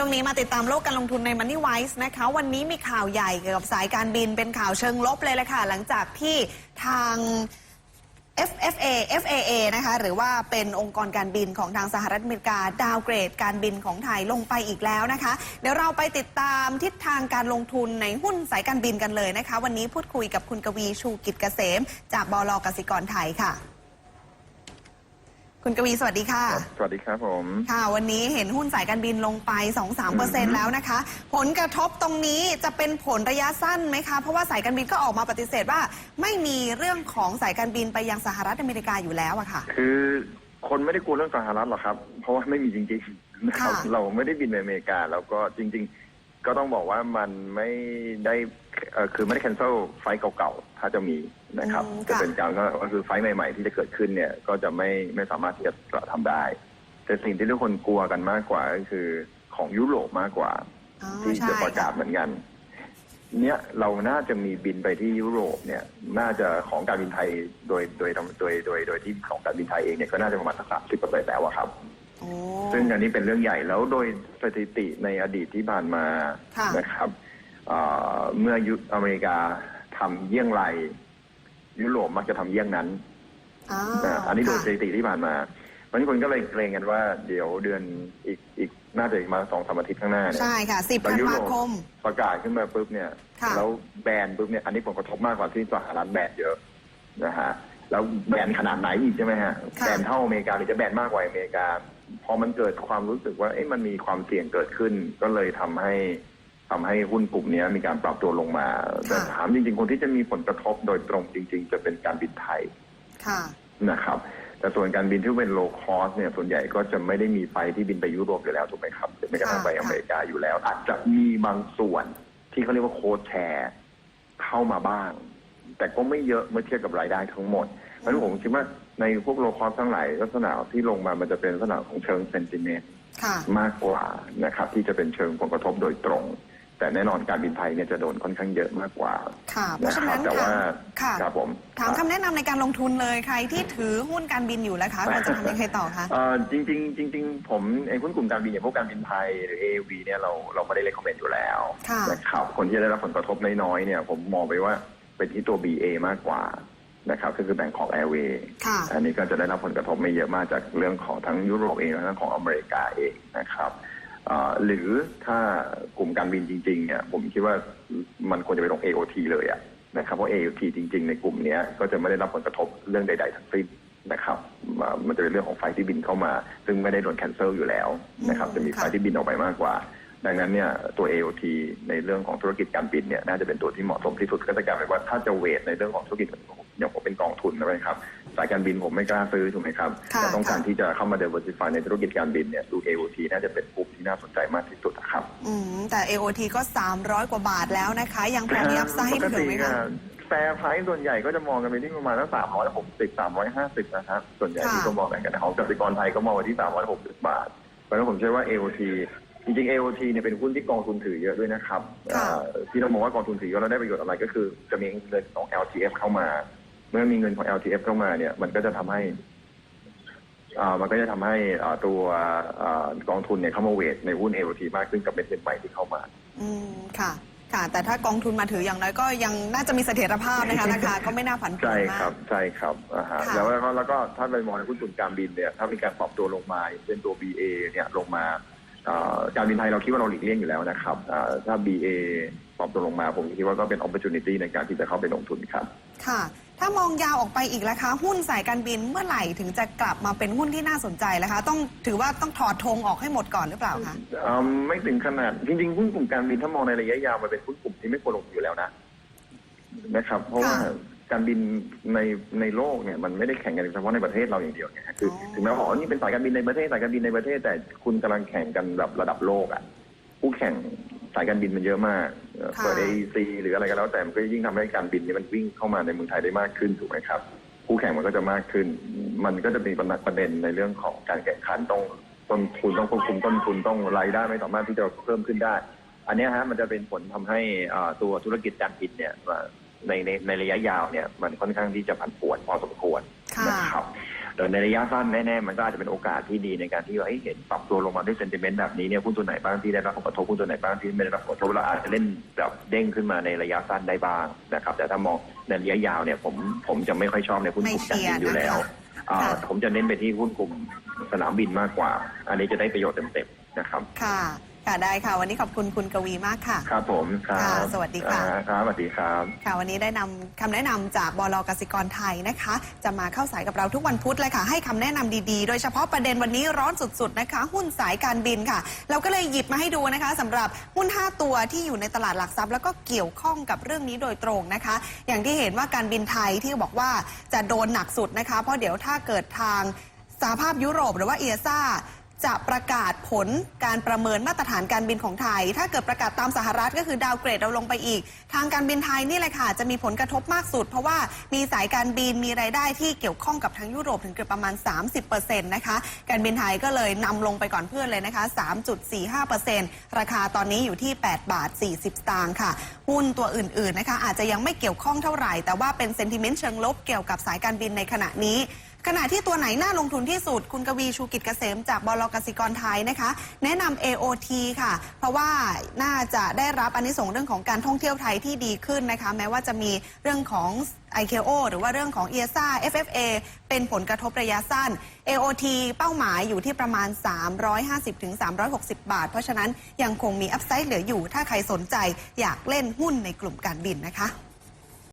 ช่วงนี้มาติดตามโลกการลงทุนใน Money Wise นะคะ วันนี้มีข่าวใหญ่เกี่ยวกับสายการบินเป็นข่าวเชิงลบเลยแหละค่ะ หลังจากที่ทาง FFA FAA นะคะหรือว่าเป็นองค์กรการบินของทางสหรัฐอเมริกา ดาวเกรดการบินของไทยลงไปอีกแล้วนะคะ เดี๋ยวเราไปติดตามทิศทางการลงทุนในหุ้นสายการบินกันเลยนะคะ วันนี้พูดคุยกับคุณกวีชูกิจเกษม จากบลกสิกรไทยค่ะ คุณกวีสวัสดีค่ะ สวัสดีครับผม ค่ะ วันนี้เห็นหุ้นสายการบินลงไป 2-3%แล้วนะคะ ผลกระทบตรงนี้จะเป็นผลระยะสั้นไหมคะ เพราะว่าสายการบินก็ออกมาปฏิเสธว่า ไม่มีเรื่องของสายการบินไปยังสหรัฐอเมริกาอยู่แล้วอะค่ะ คือคนไม่ได้กลัวเรื่องสหรัฐหรอกครับ เพราะว่าไม่มีจริงๆนะครับค่ะ เราไม่ได้บินไปอเมริกา แล้วก็จริง ๆ ก็ต้องบอกว่ามันไม่ได้เอ่อคือไม่ได้ cancel ไฟล์เก่าๆ ถ้าจะมี นะครับอืมจะค่ะ เป็นการก็ก็คือไฟล์ใหม่ ๆ ที่จะเกิดขึ้นเนี่ยก็จะไม่ไม่สามารถที่จะทำได้ แต่สิ่งที่ทุกคนกลัวกันมากกว่าก็คือของยุโรปมากกว่า อ๋อที่ใช่จะประกาศค่ะเหมือนกัน เนี่ยเราน่าจะมีบินไปที่ยุโรปเนี่ย น่าจะของการบินไทยโดยโดยโดยโดยโดยที่ของการบินไทยเองเนี่ยก็น่าจะประมาณสักสามสิบเปอร์เซ็นต์แล้วอะครับ โอ้ ซึ่งอันนี้เป็นเรื่องใหญ่แล้วโดยสถิติในอดีตที่ผ่านมาค่ะ นะครับเอ่อเมื่อยุอเมริกาทำเยี่ยงไร ยุโรปมักจะทำเยี่ยงนั้นอ่านะอันนี้โดยค่ะสถิติที่ผ่านมาเพราะฉะนั้นคนก็เลยเกรงกันว่า เดี๋ยวเดือนอีกอีกน่าจะอีกมาสองสามอาทิตย์ข้างหน้าเนี่ยใช่ค่ะ10ตอธันนยุโรวาปคมประกาศขึ้นมาปุ๊บเนี่ยค่ะแล้วแบนปุ๊บเนี่ยอันนี้ผลกระทบมากกว่าที่สหรัฐแบนเยอะนะฮะแล้วแบนขนาดไหนอีกใช่ไหมฮะค่ะแบนเท่าอเมริกาหรือจะแบนมากกว่าอเมริกาพอมันเกิดความรู้สึกว่าเอ๊ะมันมีความเสี่ยงเกิดขึ้น ก็เลยทำให้ ทำให้หุ้นกลุ่มเนี้ยมีการปรับตัวลงมา แต่ถามจริงๆ คนที่จะมีผลกระทบโดยตรงจริง ๆ จะเป็นการบินไทยค่ะนะครับ แต่ส่วนการบินที่เป็นโลคอสเนี่ยส่วนใหญ่ก็จะไม่ได้มีไฟที่บินไปยุโรปอยู่แล้วถูกไหมครับไม่กระทั่งค่ะไปอเมริกาอยู่แล้ว อาจจะมีบางส่วนที่เขาเรียกว่าโค้ดแชร์เข้ามาบ้าง แต่ก็ไม่เยอะเมื่อเทียบกับรายได้ทั้งหมดเพราะฉะนั้นผมคิดว่าในพวกโลคอสทั้งหลายลักษณะที่ลงมามันจะเป็นลักษณะของเชิงเซนติเมนต์ค่ะมากกว่านะครับ ที่จะเป็นเชิงผลกระทบโดยตรง แต่แน่นอนการบินไทยเนี่ยจะโดนค่อนข้างเยอะมากกว่าค่ะ เพนะราะฉะครันั้บนแต่ว่าค่ะครับผมถามคำแนะนำในการลงทุนเลยใครที่ถือหุ้นการบินอยู่แล้วคะควรจะทำยังไงต่อคะเอ่อจริงๆจริงๆผมไอ้หุ้นกลุ่มการบินอย่างพวกการบินไทยหรือ AAV เนี่ยเราเราไม่ได้เลคคอมเมนต์อยู่แล้วค่ะนะครับคนที่จะได้รับผลกระทบน้อยๆเนี่ยผมมองไปว่าเป็นที่ตัว BA มากกว่านะครับก็คือแบ่งของ Airway ค่ะอันนี้ก็จะได้รับผลกระทบไม่เยอะมากจากเรื่องของทั้งยุโรปเองและทั้งของอเมริกาเองนะครับเอ่อ หรือถ้ากลุ่มการบินจริงๆเนี่ยผมคิดว่ามันควรจะไปลง AOT เลยอะนะครับเพราะ AOT จริง ๆ ในกลุ่มเนี้ยก็จะไม่ได้รับผลกระทบเรื่องใด ๆ ทั้งสิ้นนะครับอ่ามันจะเป็นเรื่องของไฟล์ที่บินเข้ามา ซึ่งไม่ได้โดนแคนเซิลอยู่แล้วนะครับอืมจะมีไฟล์ที่บินออกไปมากกว่า ดังนั้นเนี่ยตัว AOT ในเรื่องของธุรกิจการบินเนี่ยน่าจะเป็นตัวที่เหมาะสมที่สุดก็จะกลายเป็นว่าถ้าจะเวทในเรื่องของธุรกิจอย่างผมเป็นกองทุนนะครับ สายการบินผมไม่กล้าซื้อถูกไหมครับค่ะแต่ต้องการค่ะ ที่จะเข้ามา diversify ในธุรกิจการบินเนี่ยดู AOT น่าจะเป็นกลุ่มที่น่าสนใจมากที่สุดนะครับ อืมแต่ AOT ก็ 300 กว่าบาทแล้วนะคะ ยังพอมีอัพไซด์ปกถึงติไหมคะแฟร์ไพรส์ส่วนใหญ่ก็จะมองกันไปที่ประมาณสักสามร้อยหกสิบสามร้อยห้าสิบนะครับส่วนใหญ่ค่ะที่ก็มองกันนะของกสิกรไทยก็มองไว้ที่สามร้อยหกสิบบาท เพราะฉะนั้นผมเชื่อว่า AOT จริงๆ AOT เนี่ยเป็นหุ้นที่กองทุนถือเยอะด้วยนะครับค่ะ เอ่อที่เรามองว่ากองทุนถือเยอะแล้วได้ประโยชน์อะไรก็คือจะมีเงินของ LTF เข้ามา เมื่อมีเงินของ LTF เข้ามาเนี่ย มันก็จะทำให้อ่ามันก็จะทำให้อ่าตัวอ่ากองทุนเนี่ยเข้ามาเวทในหุ้น AOT มากขึ้นกับเม็ดเงินใหม่ที่เข้ามา อืมค่ะ ค่ะ แต่ถ้ากองทุนมาถืออย่างน้อยก็ยังน่าจะมีเสถียรภาพนะคะ ราคาก็ไม่น่าผันผวนใช่มาครัก บใช่ครับอ่าฮะค่ะแล้วก็แล้วก็ถ้าไปมองในหุ้นกลุ่มการบินเนี่ยถ้ามีการปรับตัวลงมาเป็นตัว BA เนี่ยลงมาเอ่อการบินไทยเราคิดว่าเราหลีกเลี่ยงอยู่แล้วนะครับอ่าถ้า BA ปรับตัวลงมาผมคิดว่าก็เป็น opportunity ในการที่จะเข้าไปลงทุนครับ ค่ะ ถ้ามองยาวออกไปอีกแล้วคะหุ้นสายการบินเมื่อไหร่ถึงจะกลับมาเป็นหุ้นที่น่าสนใจแล้วคะ ต้องถือว่าต้องถอดธงออกให้หมดก่อนหรือเปล่าคะอืมไม่ถึงขนาดจริงๆหุ้นกลุ่มการบินถ้ามองในระยะยาวมันเป็นหุ้นกลุ่มที่ไม่ควรลงทุนอยู่แล้วนะนะครับ เพราะว่าค่ะการบินในในโลกเนี่ยมันไม่ได้แข่งกันเฉพาะในประเทศเราอย่างเดียวไงฮะคือออถึงแม้ว่าอ๋อนี่เป็นสายการบินในประเทศสายการบินในประเทศ แต่คุณกำลังแข่งกันแบบระดับโลกอะ ผู้แข่ง สายการบินมันเยอะมากเอ่อค่ะเปิด AEC หรืออะไรก็แล้วแต่มันก็ยิ่งทำให้การบินนี้มันวิ่งเข้ามาในเมืองไทยได้มากขึ้นถูกไหมครับ คู่แข่งมันก็จะมากขึ้น มันก็จะมีประเด็นในเรื่องของการแข่งขันต้องต้นทุนต้องควบคุมต้นทุนต้องรายได้ไม่สามารถที่จะเพิ่มขึ้นได้ อันเนี้ยฮะมันจะเป็นผลทำให้อ่าตัวธุรกิจการบินเนี่ยว่าในในในระยะยาวเนี่ยมันค่อนข้างที่จะผันผวนพอสมควรค่ะนะครับ แต่ในระยะสั้นแน่ๆมันก็อาจจะเป็นโอกาสที่ดีในการที่ว่าเอ้ยเห็นปรับตัวลงมาด้วยเซนติเมนต์แบบนี้เนี่ยหุ้นตัวไหนบ้างที่ได้รับผลกระทบหุ้นตัวไหนบ้างที่ไม่ได้รับผลกระทบเราอาจจะเล่นแบบเด้งขึ้นมาในระยะสั้นได้บ้างนะครับ แต่ถ้ามองในระยะยาวเนี่ยผมผมจะไม่ค่อยชอบในหุ้นกลุ่มการบินอยู่แล้วอ่าค่ะผมจะเน้นไปที่หุ้นกลุ่มสนามบินมากกว่า อันนี้จะได้ประโยชน์เต็มๆนะครับค่ะ ค่ะได้ค่ะ วันนี้ขอบคุณคุณกวีมากค่ะ ครับผมครัค่ะบสวัสดีค่ะ อ่าครับสวัสดีครับ ค่ะวันนี้ได้นำคำแนะนำจากบลกสิกรไทยนะคะ จะมาเข้าสายกับเราทุกวันพุธเลยค่ะ ให้คำแนะนำดีๆ โดยเฉพาะประเด็นวันนี้ร้อนสุดๆนะคะ หุ้นสายการบินค่ะ เราก็เลยหยิบมาให้ดูนะคะสำหรับหุ้น 5 ตัวที่อยู่ในตลาดหลักทรัพย์ แล้วก็เกี่ยวข้องกับเรื่องนี้โดยตรงนะคะ อย่างที่เห็นว่าการบินไทยที่บอกว่าจะโดนหนักสุดนะคะ เพราะเดี๋ยวถ้าเกิดทางสหภาพยุโรปหรือว่าเอียซ่า จะประกาศผลการประเมินมาตรฐานการบินของไทย ถ้าเกิดประกาศตามสหรัฐก็คือดาวเกรดเราลงไปอีก ทางการบินไทยนี่แหละค่ะ จะมีผลกระทบมากสุด เพราะว่ามีสายการบินมีรายได้ที่เกี่ยวข้องกับทางยุโรปถึงเกือบประมาณ 30%นะคะ การบินไทยก็เลยนำลงไปก่อนเพื่อนเลยนะคะ 3.45%ราคาตอนนี้อยู่ที่ 8 บาท 40 สตางค์ค่ะ หุ้นตัวอื่นๆนะคะอาจจะยังไม่เกี่ยวข้องเท่าไหร่ แต่ว่าเป็นเซนติเมนต์เชิงลบเกี่ยวกับสายการบินในขณะนี้ ขณะที่ตัวไหนน่าลงทุนที่สุด คุณกวีชูกิจเกษมจากบลกสิกรไทยนะคะ แนะนำ AOT ค่ะ เพราะว่าน่าจะได้รับอนนี้ส่งส์เรื่องของการท่องเที่ยวไทยที่ดีขึ้นนะคะ แม้ว่าจะมีเรื่องของ IKO หรือว่าเรื่องของ ESA FFA เป็นผลกระทบระยะสั้น AOT เป้าหมายอยู่ที่ประมาณ 350-360 บาท เพราะฉะนั้นยังคงมีอัพไซด์เหลืออยู่ ถ้าใครสนใจอยากเล่นหุ้นในกลุ่มการบินนะคะ